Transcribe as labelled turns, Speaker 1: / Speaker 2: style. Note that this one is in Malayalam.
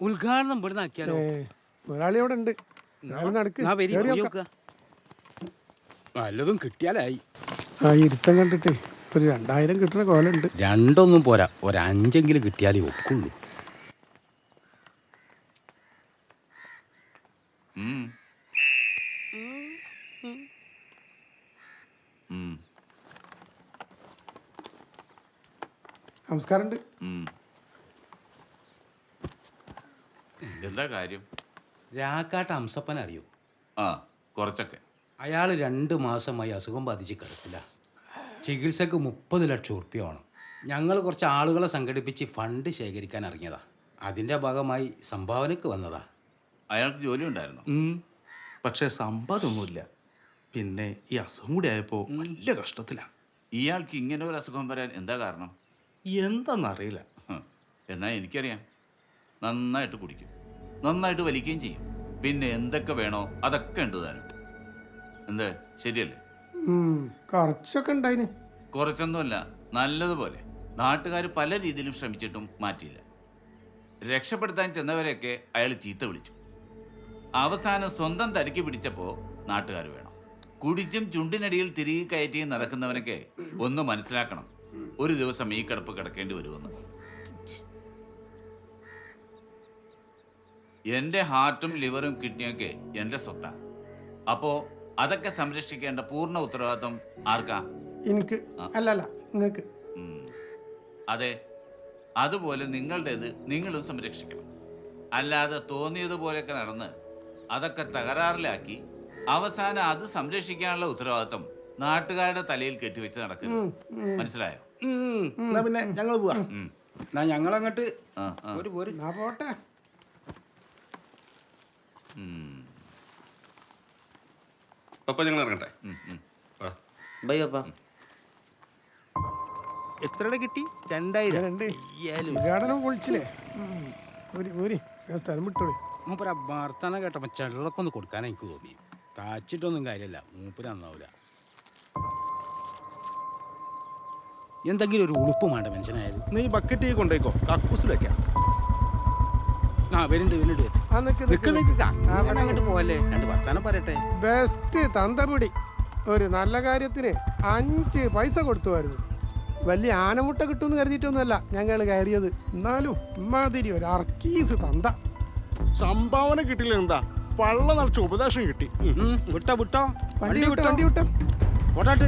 Speaker 1: ഉദ്ഘാടനം ഇവിടുന്ന് ആക്കിയാലോ?
Speaker 2: മുതലാളി അവിടെ ഉണ്ട്.
Speaker 1: വല്ലതും കിട്ടിയാലായി.
Speaker 2: ആ ഇരുത്തം കണ്ടിട്ട് ഒരു രണ്ടായിരം കിട്ടുന്ന കോലുണ്ട്
Speaker 1: രണ്ടൊന്നും പോരാ. ഒരഞ്ചെങ്കിലും കിട്ടിയാലേ ഒക്കുള്ളൂ.
Speaker 2: നമസ്കാരമുണ്ട്
Speaker 3: ഉം. എന്താ കാര്യം?
Speaker 1: രാക്കാട്ട് അംസപ്പൻ അറിയോ?
Speaker 3: ആ കുറച്ചൊക്കെ.
Speaker 1: അയാൾ രണ്ട് മാസമായി അസുഖം ബാധിച്ച് കിടക്കില്ല ചികിത്സക്ക് മുപ്പത് ലക്ഷം ഉറുപ്പ്യ വേണം. ഞങ്ങൾ കുറച്ച് ആളുകളെ സംഘടിപ്പിച്ച് ഫണ്ട് ശേഖരിക്കാൻ ഇറങ്ങിയതാ. അതിന്റെ ഭാഗമായി സംഭാവനയ്ക്ക് വന്നതാ.
Speaker 3: അയാൾക്ക് ജോലി ഉണ്ടായിരുന്നു?
Speaker 1: ഉം.
Speaker 4: പക്ഷേ സമ്പാദമൊന്നുമില്ല പിന്നെ ഈ അസുഖം കൂടി ആയപ്പോൾ വലിയ കഷ്ടത്തിലാണ്
Speaker 3: ഇയാൾക്ക് ഇങ്ങനെ ഒരു അസുഖം വരാൻ എന്താ കാരണം?
Speaker 4: എന്താണെന്നറിയില്ല
Speaker 3: ഹ്, എന്നാ എനിക്കറിയാം. നന്നായിട്ട് കുടിക്കും. നന്നായിട്ട് വലിക്കുകയും ചെയ്യും. പിന്നെ എന്തൊക്കെ വേണോ അതൊക്കെ ഉണ്ട് താനും. എന്ത്? ശരിയല്ലേ?
Speaker 2: കുറച്ചൊക്കെ ഉണ്ടായിന്.
Speaker 3: കുറച്ചൊന്നുമല്ല നല്ലതുപോലെ. നാട്ടുകാർ പല രീതിയിലും ശ്രമിച്ചിട്ടും മാറ്റിയില്ല. രക്ഷപ്പെടുത്താൻ ചെന്നവരെയൊക്കെ അയാൾ ചീത്ത വിളിച്ചു. അവസാനം സ്വന്തം തടിക്ക് പിടിച്ചപ്പോൾ നാട്ടുകാർ വേണം. കുടിച്ചും ചുണ്ടിനടിയിൽ തിരികെ കയറ്റിയും നടക്കുന്നവനൊക്കെ ഒന്ന് മനസ്സിലാക്കണം. ഒരു ദിവസം ഈ കിടപ്പ് കിടക്കേണ്ടി വരുമെന്ന്. എന്റെ ഹാർട്ടും ലിവറും കിഡ്നിയൊക്കെ എന്റെ സ്വത്താ. അപ്പോ അതൊക്കെ സംരക്ഷിക്കേണ്ട പൂർണ ഉത്തരവാദിത്വം ആർക്കാ?
Speaker 2: എനിക്ക്. അല്ല അല്ല നിങ്ങൾക്ക്.
Speaker 3: അതെ അതുപോലെ നിങ്ങളുടേത് നിങ്ങളും സംരക്ഷിക്കണം. അല്ലാതെ തോന്നിയതുപോലെയൊക്കെ നടന്ന് അതൊക്കെ തകരാറിലാക്കി അവസാനം അത് സംരക്ഷിക്കാനുള്ള ഉത്തരവാദിത്വം നാട്ടുകാരുടെ തലയിൽ കെട്ടിവെച്ച് നടക്കുന്നു. മനസ്സിലായോ.
Speaker 1: പിന്നെ ഞങ്ങൾ പോവാ. ഒരു പോര്.
Speaker 2: പോട്ടെ.
Speaker 4: അപ്പം ഞങ്ങൾ ഇറങ്ങട്ടെ.
Speaker 1: ബൈ പപ്പ എത്രയുടെ കിട്ടി? രണ്ടായിരം.
Speaker 2: രണ്ട്. ഉദ്ഘാടനം പൊളിച്ചില്ലേ ഉം. പോരി പോരി ഞാൻ സ്ഥലം വിട്ടോളി.
Speaker 1: മൂപ്പര വർത്തമാനം കേട്ടപ്പോൾ ചെള്ളൊക്കെ ഒന്ന് കൊടുക്കാൻ എനിക്ക് തോന്നി. താച്ചിട്ടൊന്നും കാര്യമല്ല മൂപ്പര് നന്നാവില്ല എന്തെങ്കിലും ഒരു ഉളുപ്പ് വേണ്ട മനുഷ്യനായത്.
Speaker 4: നീ ബക്കറ്റ് കൊണ്ടേക്കോ കക്കൂസിൽ വെക്കാം.
Speaker 1: ആ വരുന്നുണ്ട് വരുന്നുണ്ട്.
Speaker 2: ആ നിക്ക്
Speaker 1: നിക്ക്
Speaker 2: നിക്ക്
Speaker 1: അങ്ങോട്ട് പോവല്ലേ? രണ്ട് വർത്താനം പറയട്ടെ.
Speaker 2: ബെസ്റ്റ് തന്തപിടി ഒരു നല്ല കാര്യത്തിന് അഞ്ച് പൈസ കൊടുത്തുമായിരുന്നു വലിയ ആനമുട്ട കിട്ടുമെന്ന് കരുതിയിട്ടൊന്നുമല്ല ഞങ്ങൾ കയറിയത്. എന്നാലും ഇമ്മാതിരി ഒരു അർക്കീസ് തന്ത.
Speaker 4: സംഭാവന കിട്ടില്ല എന്താ? പള്ള നിറച്ച് ഉപദേശം കിട്ടി.
Speaker 1: വിട്ടോ വിട്ടോ.
Speaker 2: വണ്ടി വിട്ടോ വണ്ടി വിട്ടോ.
Speaker 1: ഓട്ടാട്ട്